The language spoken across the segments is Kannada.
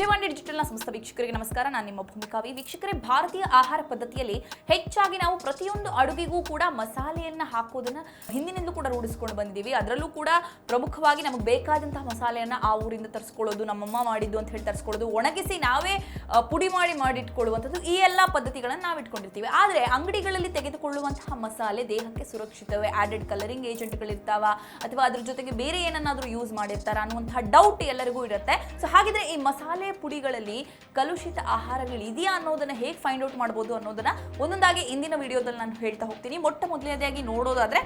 ವಿಜಯವಾಣಿ ಡಿಜಿಟಲ್ನ ಸಂಸ್ಥೆ ವೀಕ್ಷಕರಿಗೆ ನಮಸ್ಕಾರ. ನಾನು ನಿಮ್ಮ ಭೂಮಿಕಾವಿ ವೀಕ್ಷಕರೇ, ಭಾರತೀಯ ಆಹಾರ ಪದ್ಧತಿಯಲ್ಲಿ ಹೆಚ್ಚಾಗಿ ನಾವು ಪ್ರತಿಯೊಂದು ಅಡುಗೆಗೂ ಕೂಡ ಮಸಾಲೆಯನ್ನ ಹಾಕೋದನ್ನ ಹಿಂದಿನಿಂದಲೂ ಕೂಡ ರೂಢಿಸ್ಕೊಂಡು ಬಂದಿದ್ದೀವಿ. ಅದರಲ್ಲೂ ಕೂಡ ಪ್ರಮುಖವಾಗಿ ನಮಗೆ ಬೇಕಾದಂತಹ ಮಸಾಲೆಯನ್ನ ಆ ಊರಿಂದ ತರಿಸ್ಕೊಳ್ಳೋದು, ನಮ್ಮಮ್ಮ ಮಾಡಿದ್ದು ಅಂತ ಹೇಳಿ ತರಿಸ್ಕೊಳ್ಳೋದು, ಒಣಗಿಸಿ ನಾವೇ ಪುಡಿ ಮಾಡಿ ಮಾಡಿಟ್ಕೊಳ್ಳುವಂಥದ್ದು ಈ ಎಲ್ಲ ಪದ್ಧತಿಗಳನ್ನು ನಾವು ಇಟ್ಕೊಂಡಿರ್ತೀವಿ. ಆದರೆ ಅಂಗಡಿಗಳಲ್ಲಿ ತೆಗೆದುಕೊಳ್ಳುವಂತಹ ಮಸಾಲೆ ದೇಹಕ್ಕೆ ಸುರಕ್ಷಿತವೇ? ಆಡೆಡ್ ಕಲರಿಂಗ್ ಏಜೆಂಟ್ಗಳಿರ್ತಾವ ಅಥವಾ ಅದ್ರ ಜೊತೆಗೆ ಬೇರೆ ಏನನ್ನಾದರೂ ಯೂಸ್ ಮಾಡಿರ್ತಾರ ಅನ್ನುವಂತಹ ಡೌಟ್ ಎಲ್ಲರಿಗೂ ಇರುತ್ತೆ. ಸೊ ಹಾಗಿದ್ರೆ ಈ ಮಸಾಲೆ ಪುಡಿಗಳಲ್ಲಿ ಕಲುಷಿತ ಆಹಾರಗಳು ಇದೆಯಾ ಅನ್ನೋದನ್ನ ಹೇಗೆ ಫೈಂಡ್ ಔಟ್ ಮಾಡ್ಬೋದು ಅನ್ನೋದನ್ನ ಒಂದೊಂದಾಗಿ ಇಂದಿನ ವಿಡಿಯೋದಲ್ಲಿ ನಾನು ಹೇಳ್ತಾ ಹೋಗ್ತೀನಿ. ಮೊಟ್ಟ ಮೊದಲನೇದಾಗಿ ನೋಡೋದಾದ್ರೆ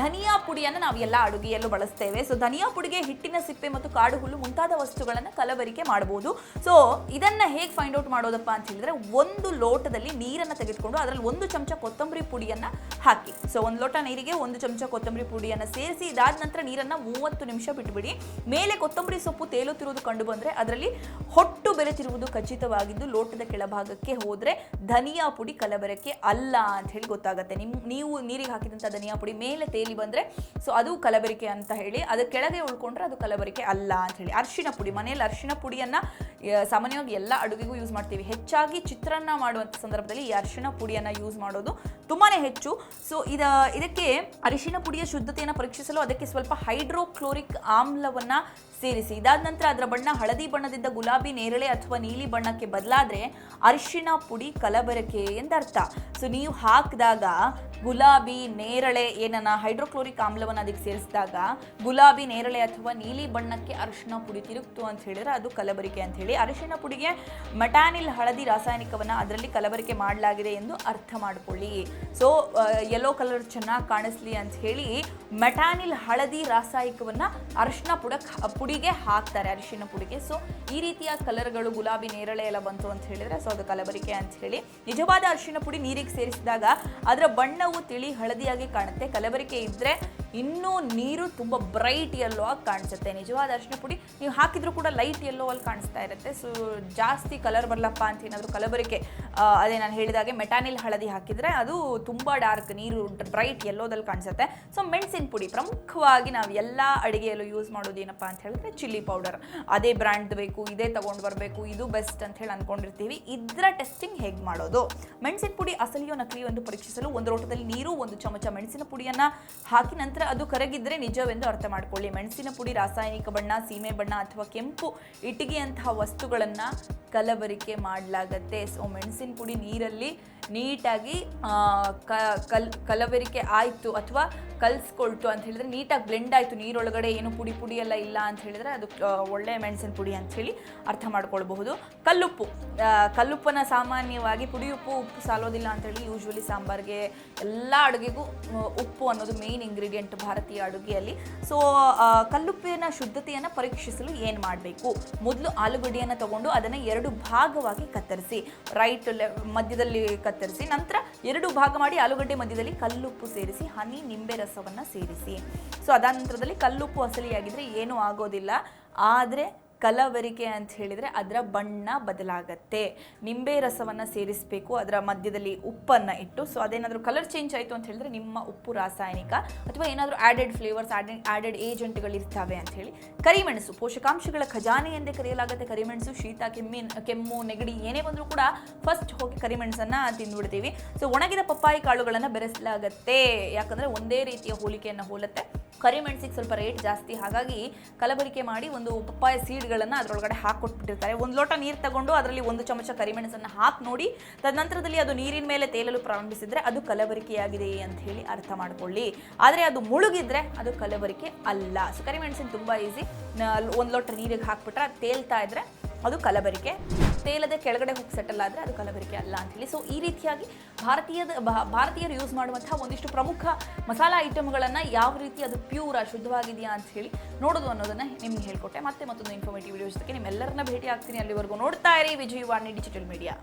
ಧನಿಯಾ ಪುಡಿಯನ್ನು ನಾವು ಎಲ್ಲ ಅಡುಗೆಯಲ್ಲೂ ಬಳಸ್ತೇವೆ. ಸೊ ಧನಿಯಾ ಪುಡಿಗೆ ಹಿಟ್ಟಿನ ಸಿಪ್ಪೆ ಮತ್ತು ಕಾಡು ಹುಲ್ಲು ಮುಂತಾದ ವಸ್ತುಗಳನ್ನು ಕಲಬರಿಕೆ ಮಾಡಬಹುದು ಸೊ ಇದನ್ನ ಹೇಗೆ ಫೈಂಡ್ ಔಟ್ ಮಾಡೋದಪ್ಪ ಅಂತ ಹೇಳಿದ್ರೆ, ಒಂದು ಲೋಟದಲ್ಲಿ ನೀರನ್ನು ತೆಗೆದುಕೊಂಡು ಅದರಲ್ಲಿ ಒಂದು ಚಮಚ ಕೊತ್ತಂಬರಿ ಪುಡಿಯನ್ನ ಹಾಕಿ. ಸೊ ಒಂದು ಲೋಟ ನೀರಿಗೆ, ಒಂದು ಚಮಚ ಕೊತ್ತಂಬರಿ ಪುಡಿಯನ್ನು ಸೇರಿಸಿ, ಇದಾದ ನಂತರ ನೀರನ್ನು ಮೂವತ್ತು ನಿಮಿಷ ಬಿಟ್ಬಿಡಿ. ಮೇಲೆ ಕೊತ್ತಂಬರಿ ಸೊಪ್ಪು ತೇಲುತ್ತಿರುವುದು ಕಂಡು ಬಂದರೆ, ಅದರಲ್ಲಿ ಹೊಟ್ಟು ಬೆರೆತಿರುವುದು ಖಚಿತವಾಗಿದ್ದು, ಲೋಟದ ಕೆಳಭಾಗಕ್ಕೆ ಹೋದರೆ ಧನಿಯಾ ಪುಡಿ ಕಲಬೆರಕೆ ಅಲ್ಲ ಅಂತ ಹೇಳಿ ಗೊತ್ತಾಗುತ್ತೆ. ನಿಮ್, ನೀವು ನೀರಿಗೆ ಹಾಕಿದಂಥ ಧನಿಯಾ ಪುಡಿ ಮೇಲೆ ತೇಲಿ ಬಂದರೆ, ಸೊ ಅದು ಕಲಬೆರಕೆ ಅಂತ ಹೇಳಿ ಅದು ಕೆಳಗೆ ಉಳ್ಕೊಂಡ್ರೆ ಅದು ಕಲಬೆರಕೆ ಅಲ್ಲ ಅಂತ ಹೇಳಿ. ಅರಿಶಿನ ಪುಡಿ ಮನೆಯಲ್ಲಿ ಅರಿಶಿನ ಪುಡಿಯನ್ನು ಸಾಮಾನ್ಯವಾಗಿ ಎಲ್ಲ ಅಡುಗೆಗೂ ಯೂಸ್ ಮಾಡ್ತೀವಿ. ಹೆಚ್ಚಾಗಿ ಚಿತ್ರಾನ್ನ ಮಾಡುವಂಥ ಸಂದರ್ಭದಲ್ಲಿ ಈ ಅರಿಶಿನ ಪುಡಿಯನ್ನು ಯೂಸ್ ಮಾಡೋದು ತುಂಬಾನೇ ಹೆಚ್ಚು. ಸೊ ಇದ, ಇದಕ್ಕೆ ಅರಿಶಿನ ಪುಡಿಯ ಶುದ್ಧತೆಯನ್ನು ಪರೀಕ್ಷಿಸಲು ಅದಕ್ಕೆ ಸ್ವಲ್ಪ ಹೈಡ್ರೋಕ್ಲೋರಿಕ್ ಆಮ್ಲವನ್ನು ಸೇರಿಸಿ. ಇದಾದ ನಂತರ ಅದರ ಬಣ್ಣ ಹಳದಿ ಬಣ್ಣದಿಂದ ಗುಲಾಬಿ, ನೇರಳೆ ಅಥವಾ ನೀಲಿ ಬಣ್ಣಕ್ಕೆ ಬದಲಾದರೆ ಅರಿಶಿನ ಪುಡಿ ಕಲಬೆರಕೆ ಎಂದರ್ಥ. ಸೊ ನೀವು ಹಾಕಿದಾಗ ಗುಲಾಬಿ ನೇರಳೆ ಏನನ್ನ ಹೈಡ್ರೋಕ್ಲೋರಿಕ್ ಆಮ್ಲವನ್ನು ಅದಕ್ಕೆ ಸೇರಿಸಿದಾಗ ಗುಲಾಬಿ ನೇರಳೆ ಅಥವಾ ನೀಲಿ ಬಣ್ಣಕ್ಕೆ ಅರಿಶಿನ ಪುಡಿ ತಿರುಗ್ತು ಅಂತ ಹೇಳಿದ್ರೆ ಅದು ಕಲಬರಿಕೆ ಅಂತ ಹೇಳಿ. ಅರಿಶಿನ ಪುಡಿಗೆ ಮೆಟಾನಿಲ್ ಹಳದಿ ರಾಸಾಯನಿಕವನ್ನು ಅದರಲ್ಲಿ ಕಲಬರಿಕೆ ಮಾಡಲಾಗಿದೆ ಎಂದು ಅರ್ಥ ಮಾಡಿಕೊಳ್ಳಿ. ಸೊ ಯೆಲ್ಲೋ ಕಲರ್ ಚೆನ್ನಾಗಿ ಕಾಣಿಸ್ಲಿ ಅಂತ ಹೇಳಿ ಮೆಟಾನಿಲ್ ಹಳದಿ ರಾಸಾಯನಿಕವನ್ನು ಅರಿಶಿನ ಪುಡ ಪುಡಿಗೆ ಹಾಕ್ತಾರೆ ಅರಿಶಿನ ಪುಡಿಗೆ. ಸೊ ಈ ರೀತಿಯ ಕಲರ್ಗಳು ಗುಲಾಬಿ ನೇರಳೆ ಎಲ್ಲ ಬಂತು ಅಂತ ಹೇಳಿದ್ರೆ ಸೊ ಅದು ಕಲಬರಿಕೆ ಅಂತ ಹೇಳಿ. ನಿಜವಾದ ಅರಿಶಿನ ಪುಡಿ ನೀರಿಗೆ ಸೇರಿಸಿದಾಗ ಅದರ ಬಣ್ಣವು ತಿಳಿ ಹಳದಿಯಾಗಿ ಕಾಣುತ್ತೆ. ಕಲಬರಿಕೆ ಇದ್ದರೆ ಇನ್ನೂ ನೀರು ತುಂಬ ಬ್ರೈಟ್ ಯೆಲ್ಲೋ ಆಗಿ ಕಾಣಿಸುತ್ತೆ. ನಿಜವಾದ ಅರಿಶಿನ ಪುಡಿ ನೀವು ಹಾಕಿದ್ರು ಕೂಡ ಲೈಟ್ ಯೆಲ್ಲೋ ಅಲ್ಲಿ ಕಾಣಿಸ್ತಾ ಇರುತ್ತೆ. ಸೊ ಜಾಸ್ತಿ ಕಲರ್ ಬರಲಪ್ಪ ಅಂತ ಏನಾದರೂ ಕಲಬರಿಕೆ ಅದೇ ನಾನು ಹೇಳಿದಾಗೆ ಮೆಟಾನಿಲ್ ಹಳದಿ ಹಾಕಿದರೆ ಅದು ತುಂಬ ಡಾರ್ಕ್ ನೀರು ಬ್ರೈಟ್ ಎಲ್ಲೋದಲ್ಲಿ ಕಾಣಿಸುತ್ತೆ. ಸೊ ಮೆಣಸಿನ ಪುಡಿ ಪ್ರಮುಖವಾಗಿ ನಾವು ಎಲ್ಲ ಅಡುಗೆಯಲ್ಲೂ ಯೂಸ್ ಮಾಡೋದು ಏನಪ್ಪ ಅಂತ ಹೇಳಿದ್ರೆ ಚಿಲ್ಲಿ ಪೌಡರ್ ಅದೇ ಬ್ರ್ಯಾಂಡ್ ಬೇಕು, ಇದೇ ತೊಗೊಂಡು ಬರಬೇಕು, ಇದು ಬೆಸ್ಟ್ ಅಂತ ಹೇಳಿ ಅಂದ್ಕೊಂಡಿರ್ತೀವಿ ಇದರ ಟೆಸ್ಟಿಂಗ್ ಹೇಗೆ ಮಾಡೋದು? ಮೆಣಸಿನ ಪುಡಿ ಅಸಲಿಯೋ ನಕಲಿಯೋ ಎಂದು ಪರೀಕ್ಷಿಸಲು ಒಂದು ಲೋಟದಲ್ಲಿ ನೀರು, ಒಂದು ಚಮಚ ಮೆಣಸಿನ ಪುಡಿಯನ್ನು ಹಾಕಿ ನಂತರ ಅದು ಕರಗಿದ್ರೆ ನಿಜವೆಂದು ಅರ್ಥ ಮಾಡಿಕೊಳ್ಳಿ. ಮೆಣಸಿನ ಪುಡಿ ರಾಸಾಯನಿಕ ಬಣ್ಣ, ಸೀಮೆ ಬಣ್ಣ ಅಥವಾ ಕೆಂಪು ಇಟ್ಟಿಗೆಯಂತಹ ವಸ್ತುಗಳನ್ನು ಕಲಬರಿಕೆ ಮಾಡಲಾಗತ್ತೆ. ಸೊ ಮೆಣಸಿನ ಪುಡಿ ನೀರಲ್ಲಿ ನೀಟಾಗಿ ಕಲ್, ಕಲಬೆರಿಕೆ ಆಯಿತು ಅಥವಾ ಕಲ್ಸ್ಕೊಳ್ತು ಅಂತ ಹೇಳಿದ್ರೆ ನೀಟಾಗಿ ಬ್ಲೆಂಡ್ ಆಯಿತು, ನೀರೊಳಗಡೆ ಏನು ಪುಡಿ ಪುಡಿ ಎಲ್ಲ ಇಲ್ಲ ಅಂತ ಹೇಳಿದ್ರೆ ಅದು ಒಳ್ಳೆಯ ಒಳ್ಳೆ ಮೆಣಸಿನ ಪುಡಿ ಅಂತ ಹೇಳಿ ಅರ್ಥ ಮಾಡ್ಕೊಳ್ಬಹುದು. ಕಲ್ಲುಪ್ಪು ಕಲ್ಲುಪ್ಪನ್ನು ಸಾಮಾನ್ಯವಾಗಿ ಪುಡಿ ಉಪ್ಪು ಉಪ್ಪು ಸಾಲೋದಿಲ್ಲ ಅಂತೇಳಿ ಯೂಶ್ವಲಿ ಸಾಂಬಾರ್ಗೆ ಎಲ್ಲ ಅಡುಗೆಗೂ ಉಪ್ಪು ಅನ್ನೋದು ಮೇಯ್ನ್ ಇಂಗ್ರೀಡಿಯೆಂಟ್ ಭಾರತೀಯ ಅಡುಗೆಯಲ್ಲಿ. ಸೊ ಕಲ್ಲುಪ್ಪಿನ ಶುದ್ಧತೆಯನ್ನು ಪರೀಕ್ಷಿಸಲು ಏನು ಮಾಡಬೇಕು? ಮೊದಲು ಆಲೂಗಡ್ಡೆಯನ್ನು ತಗೊಂಡು ಅದನ್ನು ಎರಡು ಭಾಗವಾಗಿ ಕತ್ತರಿಸಿ ರೈಟ್ ಮಧ್ಯದಲ್ಲಿ ಕತ್ತರಿಸಿ ನಂತರ ಎರಡು ಭಾಗ ಮಾಡಿ ಆಲೂಗಡ್ಡೆ ಮಧ್ಯದಲ್ಲಿ ಕಲ್ಲುಪ್ಪು ಸೇರಿಸಿ, ಹನಿ ನಿಂಬೆ ರಸವನ್ನು ಸೇರಿಸಿ. ಸೊ ಅದಾದ ನಂತರದಲ್ಲಿ ಕಲ್ಲುಪ್ಪು ಅಸಲಿಯಾಗಿದ್ರೆ ಏನೂ ಆಗೋದಿಲ್ಲ. ಆದರೆ ಕಲಬೆರಿಕೆ ಅಂತ ಹೇಳಿದರೆ ಅದರ ಬಣ್ಣ ಬದಲಾಗತ್ತೆ. ನಿಂಬೆ ರಸವನ್ನು ಸೇರಿಸಬೇಕು, ಅದರ ಮಧ್ಯದಲ್ಲಿ ಉಪ್ಪನ್ನು ಇಟ್ಟು ಸೊ ಅದೇನಾದರೂ ಕಲರ್ ಚೇಂಜ್ ಆಯಿತು ಅಂತ ಹೇಳಿದ್ರೆ ನಿಮ್ಮ ಉಪ್ಪು ರಾಸಾಯನಿಕ ಅಥವಾ ಏನಾದರೂ ಆ್ಯಡೆಡ್ ಫ್ಲೇವರ್ಸ್ ಆ್ಯಡೆಡ್ ಆ್ಯಡೆಡ್ ಏಜೆಂಟ್ಗಳಿರ್ತವೆ ಅಂತ ಹೇಳಿ ಕರಿಮೆಣಸು, ಪೋಷಕಾಂಶಗಳ ಖಜಾನೆ ಎಂದೇ ಕರೆಯಲಾಗುತ್ತೆ ಕರಿಮೆಣಸು, ಶೀತ, ಕೆಮ್ಮಿನ, ಕೆಮ್ಮು, ನೆಗಡಿ, ಏನೇ ಬಂದರೂ ಕೂಡ ಫಸ್ಟ್ ಹೋಗಿ ಕರಿಮೆಣಸನ್ನು ತಿಂದುಬಿಡ್ತೀವಿ. ಸೊ ಒಣಗಿದ ಪಪ್ಪಾಯಿ ಕಾಳುಗಳನ್ನು ಬೆರೆಸಲಾಗತ್ತೆ. ಯಾಕಂದರೆ ಒಂದೇ ರೀತಿಯ ಹೋಲಿಕೆಯನ್ನು ಹೋಲುತ್ತೆ. ಕರಿಮೆಣಸಿಗೆ ಸ್ವಲ್ಪ ರೇಟ್ ಜಾಸ್ತಿ, ಹಾಗಾಗಿ ಕಲಬರಿಕೆ ಮಾಡಿ ಒಂದು ಪಪ್ಪಾಯ ಸೀಡ್ಗಳನ್ನು ಅದರೊಳಗಡೆ ಹಾಕ್ಕೊಟ್ಬಿಟ್ಟಿರ್ತಾರೆ ಒಂದು ಲೋಟ ನೀರು ತಗೊಂಡು ಅದರಲ್ಲಿ ಒಂದು ಚಮಚ ಕರಿಮೆಣಸನ್ನು ಹಾಕಿ ನೋಡಿ, ತದನಂತರದಲ್ಲಿ ಅದು ನೀರಿನ ಮೇಲೆ ತೇಲಲು ಪ್ರಾರಂಭಿಸಿದ್ರೆ ಅದು ಕಲಬರಿಕೆಯಾಗಿದೆ ಅಂತ ಹೇಳಿ ಅರ್ಥ ಮಾಡ್ಕೊಳ್ಳಿ. ಆದರೆ ಅದು ಮುಳುಗಿದ್ರೆ ಅದು ಕಲಬರಿಕೆ ಅಲ್ಲ. ಸೊ ಕರಿಮೆಣಸಿನ ತುಂಬ ಈಸಿ ಒಂದು ಲೋಟ ನೀರಿಗೆ ಹಾಕ್ಬಿಟ್ರೆ ತೇಲ್ತಾ ಇದ್ರೆ ಅದು ಕಲಬೆರಿಕೆ. ತೇಲದೆ ಕೆಳಗಡೆ ಹೋಗಿ ಸೆಟಲ್ ಆದರೆ ಅದು ಕಲಬೆರಿಕೆ ಅಲ್ಲ ಅಂತ ಹೇಳಿ. ಸೊ ಈ ರೀತಿಯಾಗಿ ಭಾರತೀಯದ ಭಾರತೀಯರು ಯೂಸ್ ಮಾಡುವಂತಹ ಒಂದಿಷ್ಟು ಪ್ರಮುಖ ಮಸಾಲಾ ಐಟಮ್ಗಳನ್ನು ಯಾವ ರೀತಿ ಅದು ಪ್ಯೂರ ಶುದ್ಧವಾಗಿದೆಯಾ ಅಂತ ಹೇಳಿ ನೋಡೋದು ಅನ್ನೋದನ್ನು ನಿಮ್ಗೆ ಹೇಳ್ಕೊಟ್ಟೆ. ಮತ್ತೆ ಮತ್ತೊಂದು ಇನ್ಫಾರ್ಮೇಟಿವ್ ವಿಡಿಯೋ ಜೊತೆಗೆ ನಿಮ್ಮೆಲ್ಲರನ್ನ ಭೇಟಿ ಆಗ್ತೀನಿ ಅಲ್ಲಿವರೆಗೂ ನೋಡ್ತಾ ಇರಿ ವಿಜಯವಾಣಿ ಡಿಜಿಟಲ್ ಮೀಡಿಯಾ